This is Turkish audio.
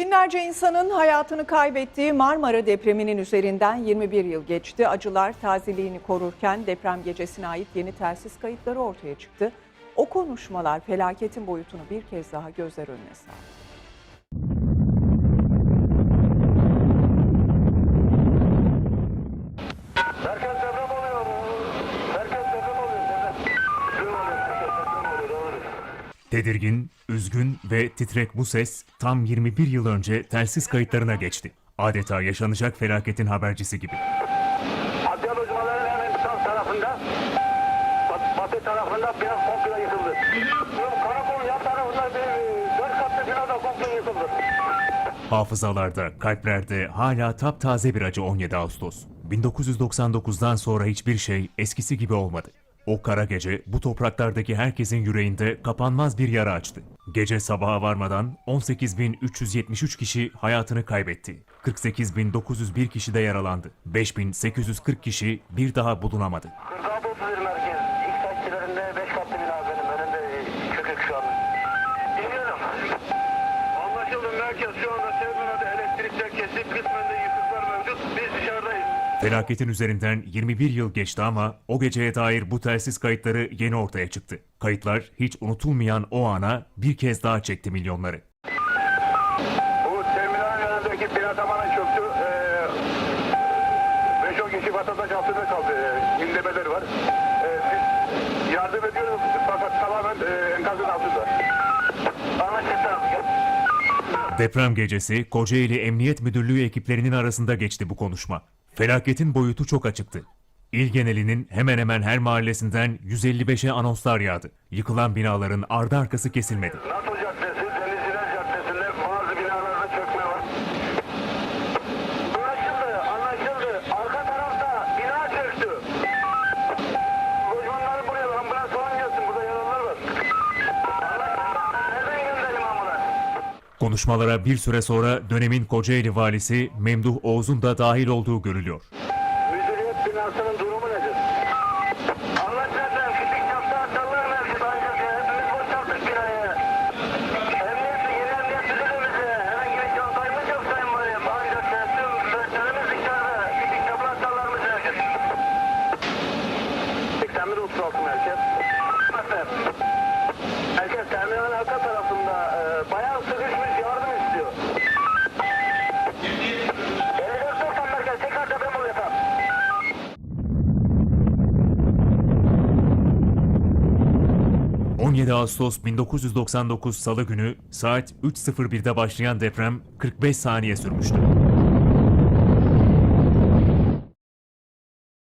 Binlerce insanın hayatını kaybettiği Marmara depreminin üzerinden 21 yıl geçti. Acılar tazeliğini korurken deprem gecesine ait yeni telsiz kayıtları ortaya çıktı. O konuşmalar felaketin boyutunu bir kez daha gözler önüne serdi. Merkez deprem oluyor. Merkez deprem oluyor. Deprem oluyor. Merkez deprem oluyor. Doğru. Tedirgin, üzgün ve titrek bu ses tam 21 yıl önce telsiz kayıtlarına geçti. Adeta yaşanacak felaketin habercisi gibi. Adliye lojmaların hemen sağ tarafında bat, batı tarafında biraz komple yıkıldı. Karakol yan tarafında bir dört katlı bina da komple yıkıldı. Hafızalarda, kalplerde hala taptaze bir acı 17 Ağustos. 1999'dan sonra hiçbir şey eskisi gibi olmadı. O kara gece bu topraklardaki herkesin yüreğinde kapanmaz bir yara açtı. Gece sabaha varmadan 18.373 kişi hayatını kaybetti. 48.901 kişi de yaralandı. 5.840 kişi bir daha bulunamadı. 46 31 merkez. İlk taksilerinde 5 katlı bina benim önümde çökük şu an. Anlaşıldı merkez şu anda Felaketin üzerinden 21 yıl geçti ama o geceye dair bu telsiz kayıtları yeni ortaya çıktı. Kayıtlar hiç unutulmayan o ana bir kez daha çekti milyonları. Bu terminalin önündeki bina tamamen çöktü. Ee, 5-10 kişi vatandaş altında kaldı. Ee, inlemeleri var. Ee, biz yardım ediyoruz fakat tamamen e, enkazın altında. Deprem gecesi Kocaeli Emniyet Müdürlüğü ekiplerinin arasında geçti bu konuşma. Felaketin boyutu çok açıktı. İl genelinin hemen hemen her mahallesinden 155'e anonslar yağdı. Yıkılan binaların ardı arkası kesilmedi. Konuşmalara bir süre sonra dönemin Kocaeli valisi Memduh Oğuz'un da dahil olduğu görülüyor. Müdüriyet binasının durumu nedir? Anlaşıldı. Küçük çapta hasarlar mevcut ancak hepimiz boşalttık binayı. Emniyet, yeni emniyet müdürümüze herhangi bir can kaybımız yok sayın valim. Ancak tüm personelimiz dışarıda. Küçük çaplı hasarlarımız mevcut. 81 36 merkez. Merkez. Merkez terminalin arka tarafında e, bayağı sıkışmış yardım istiyor. 54 90 merkez tekrar deprem oluyor efendim. ...17 Ağustos 1999 Salı günü saat 3.01'de başlayan deprem 45 saniye sürmüştü.